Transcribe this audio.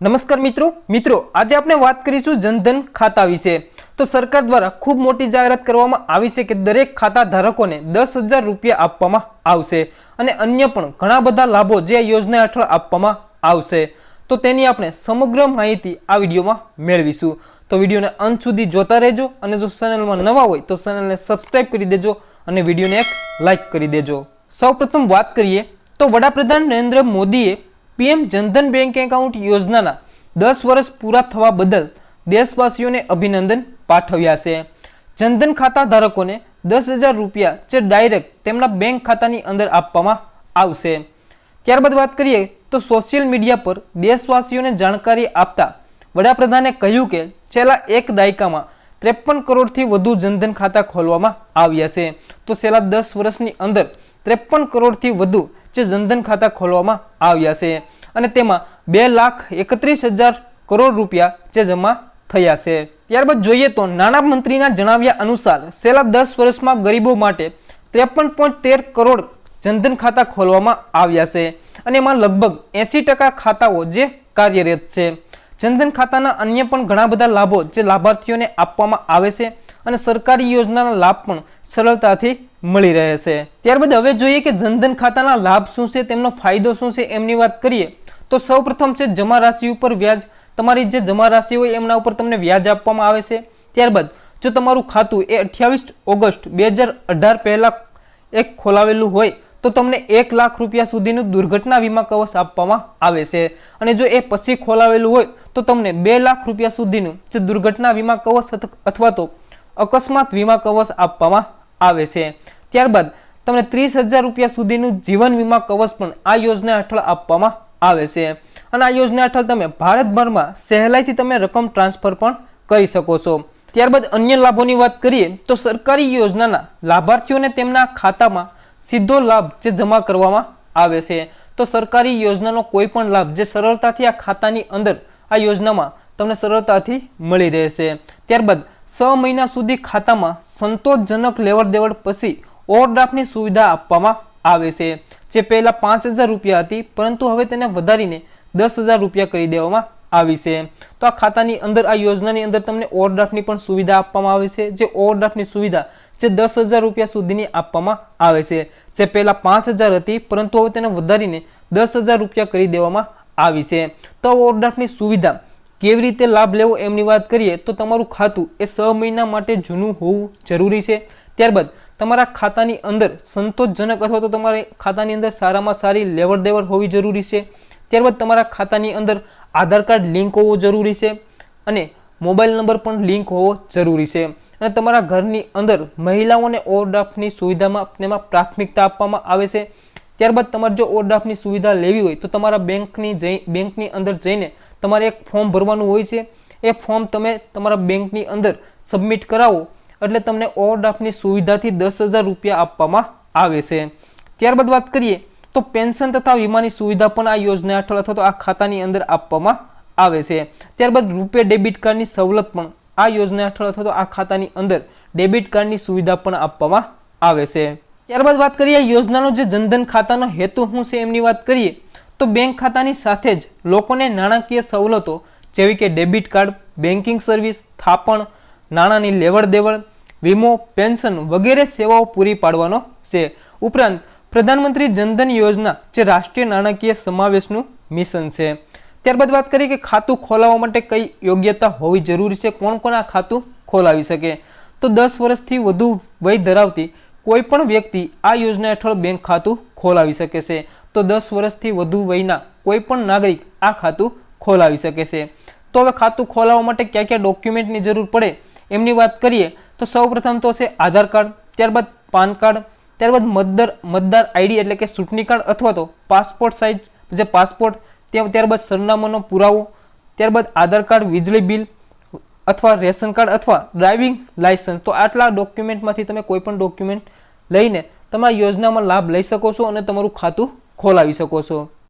નમસ્કાર મિત્રો. મિત્રો, આજે આપણે વાત કરીશું જનધન ખાતા વિશે. તો સરકાર દ્વારા ખૂબ મોટી જાહેરાત કરવામાં આવી છે કે દરેક ખાતા ધારકોને દસ હજાર રૂપિયા આપવામાં આવશે અને અન્ય પણ ઘણા બધા લાભો જે યોજના હેઠળ આપવામાં આવશે. તો તેની આપણે સમગ્ર માહિતી આ વિડીયોમાં મેળવીશું. તો વિડીયોને અંત સુધી જોતા રહેજો અને જો ચેનલમાં નવા હોય તો ચેનલને સબસ્ક્રાઈબ કરી દેજો અને વિડીયોને એક લાઇક કરી દેજો. સૌપ્રથમ વાત કરીએ તો વડાપ્રધાન નરેન્દ્ર મોદીએ પીએમ જનધન બેંક એકાઉન્ટ યોજનાના દસ વર્ષ પૂરા થવા બદલ દેશવાસીઓને અભિનંદન પાઠવ્યા છે. જનધન ખાતા ધારકોને દસ હજાર રૂપિયા જે ડાયરેક્ટ તેમના બેંક ખાતાની અંદર આપવામાં આવશે. ત્યારબાદ વાત કરીએ તો સોશિયલ મીડિયા પર દેશવાસીઓને જાણકારી આપતા વડાપ્રધાને કહ્યું કે છેલ્લા એક દાયકામાં ત્રેપન કરોડથી વધુ જનધન ખાતા ખોલવામાં આવ્યા છે. તો છેલ્લા દસ વર્ષની અંદર ત્રેપન કરોડથી વધુ જે જનધન ખાતા ખોલવામાં આવ્યા છે અને તેમાં બે લાખ એકત્રીસ હજાર કરોડ રૂપિયા જે જમા થયા છે. ત્યારબાદ જોઈએ તો નાણાં મંત્રીના જણાવ્યા અનુસાર છેલ્લા દસ વર્ષમાં ગરીબો માટે ત્રેપન પોઈન્ટ તેર કરોડ જનધન ખાતા ખોલવામાં આવ્યા છે અને એમાં લગભગ એંસી ટકા ખાતાઓ જે કાર્યરત છે. જનધન ખાતાના અન્ય પણ ઘણા બધા લાભો જે લાભાર્થીઓને આપવામાં આવે છે અને સરકારી યોજનાના લાભ પણ સરળતાથી મળી રહે છે. ત્યારબાદ હવે જોઈએ કે જનધન ખાતાના લાભ શું છે, તેમનો ફાયદો શું છે, એમની વાત કરીએ તો સૌપ્રથમ છે જમા રાશિ ઉપર વ્યાજ. તમારી જે જમા રાશિ હોય એમના ઉપર તમને વ્યાજ આપવામાં આવે છે. ત્યારબાદ જો તમારું ખાતું એ અઠ્યાવીસ ઓગસ્ટ બે હજાર અઢાર પહેલાં એક ખોલાવેલું હોય તો તમને એક લાખ રૂપિયા સુધીનું દુર્ઘટના વીમા કવચ આપવામાં આવે છે. અને જો એ પછી ખોલાવેલું હોય તો તમને બે લાખ રૂપિયા સુધીનું જે દુર્ઘટના વીમા કવચ અથવા તો અકસ્માત વીમા કવચ આપવામાં આવે છે. ત્યારબાદ તમને ત્રીસ હજાર રૂપિયા સુધીનું જીવન વીમા કવચ પણ આ યોજના હેઠળ આપવામાં આવે છે. અને આ યોજના હેઠળ તમે ભારતભરમાં સહેલાઈથી તમે રકમ ટ્રાન્સફર પણ કરી શકો છો. ત્યારબાદ અન્ય લાભોની વાત કરીએ તો સરકારી યોજનાના લાભાર્થીઓને તેમના ખાતામાં સીધો લાભ જે જમા કરવામાં આવે છે. તો સરકારી યોજનાનો કોઈ પણ લાભ જે સરળતાથી આ ખાતાની અંદર આ યોજનામાં તમને સરળતાથી મળી રહેશે. ત્યારબાદ છ મહિના સુધી ખાતામાં સંતોષજનક લેવડ દેવડ પછી ઓવરડ્રાફ્ટની સુવિધા આપવામાં આવે છે, જે પહેલાં પાંચ હજાર રૂપિયા હતી, પરંતુ હવે તેને વધારીને દસ હજાર રૂપિયા કરી દેવામાં આવી છે. તો આ ખાતાની અંદર, આ યોજનાની અંદર તમને ઓવરડ્રાફ્ટની પણ સુવિધા આપવામાં આવે છે, જે ઓવરડ્રાફ્ટની સુવિધા જે દસ હજાર રૂપિયા સુધીની આપવામાં આવે છે, જે પહેલાં પાંચ હજાર હતી, પરંતુ હવે તેને વધારીને દસ હજાર રૂપિયા કરી દેવામાં આવી છે. તો ઓવરડ્રાફ્ટની સુવિધા કેવી રીતે લાભ લેવો એમની વાત કરીએ, તો તમારું ખાતું એ છ મહિના માટે જૂનું હોવું જરૂરી છે. ત્યારબાદ તમારા ખાતાની અંદર સંતોષજનક અથવા તો તમારે ખાતાની અંદર સારામાં સારી લેવડ દેવડ હોવી જરૂરી છે. ત્યારબાદ તમારા ખાતાની અંદર આધાર કાર્ડ લિંક હોવો જરૂરી છે અને મોબાઈલ નંબર પણ લિંક હોવો જરૂરી છે. અને તમારા ઘરની અંદર મહિલાઓને ઓવરડ્રાફ્ટની સુવિધામાં તેમાં પ્રાથમિકતા આપવામાં આવે છે. ત્યારબાદ તમારે જો ઓવરડ્રાફ્ટની સુવિધા લેવી હોય તો તમારા બેંકની જઈ, બેંકની અંદર જઈને તમારે એક ફોર્મ ભરવાનું હોય છે. એ ફોર્મ તમે તમારા બેંકની અંદર સબમિટ કરાવો. એટલે તમને ઓવરડ્રાફ્ટની સુવિધાથી દસ હજાર રૂપિયા આપવામાં આવે છે. ત્યારબાદ વાત કરીએ, તો પેન્શન તથા વીમાની સુવિધા પણ આ યોજના હેઠળ અથવા તો આ ખાતાની અંદર આપવામાં આવે છે. ત્યારબાદ રૂપે ડેબિટ કાર્ડની સવલત પણ આ યોજના હેઠળ અથવા તો આ ખાતાની અંદર ડેબિટ કાર્ડની સુવિધા પણ આપવામાં આવે છે. ત્યારબાદ વાત કરીએ યોજનાનો જે જનધન ખાતાનો હેતુ શું છે એમની વાત કરીએ, તો બેંક ખાતાની સાથે જ લોકોને નાણાકીય સવલતો જેવી કે ડેબિટ કાર્ડ બેન્કિંગ સર્વિસ, થાપણ નાણાંની લેવડ દેવડ વીમો, પેન્શન વગેરે સેવાઓ પૂરી પાડવાનો છે. ઉપરાંત, પ્રધાનમંત્રી જનધન યોજના, જે રાષ્ટ્રીય નાણાકીય સમાવેશનું મિશન છે. ત્યારબાદ વાત કરીએ કે ખાતું ખોલાવવા માટે કઈ યોગ્યતા હોવી જરૂરી છે, કોણ કોણ આ ખાતું ખોલાવી શકે? તો દસ વર્ષથી વધુ વય ધરાવતી કોઈ પણ વ્યક્તિ આ યોજના હેઠળ બેંક ખાતું ખોલાવી શકે છે. તો દસ વર્ષથી વધુ વયના કોઈ પણ નાગરિક આ ખાતું ખોલાવી શકે છે. તો હવે ખાતું ખોલાવવા માટે કયા કયા ડોક્યુમેન્ટની જરૂર પડે? એમની વાત કરીએ તો સૌપ્રથમ તો છે આધાર કાર્ડ, ત્યારબાદ પાન કાર્ડ, ત્યારબાદ મતદાર મતદાર આઈડી એટલે કે ચૂંટણી કાર્ડ અથવા તો પાસપોર્ટ સાઇઝ જે પાસપોર્ટ, ત્યાં ત્યારબાદ સરનામાનો પુરાવો, ત્યારબાદ આધાર કાર્ડ, વીજળી બિલ અથવા રેશન કાર્ડ અથવા ડ્રાઇવિંગ લાયસન્સ તો આટલા ડોક્યુમેન્ટમાંથી તમે કોઈ પણ ડોક્યુમેન્ટ લઈને તમારા યોજનામાં લાભ લઈ શકો છો અને તમારું ખાતું ખોલાવી શકો છો.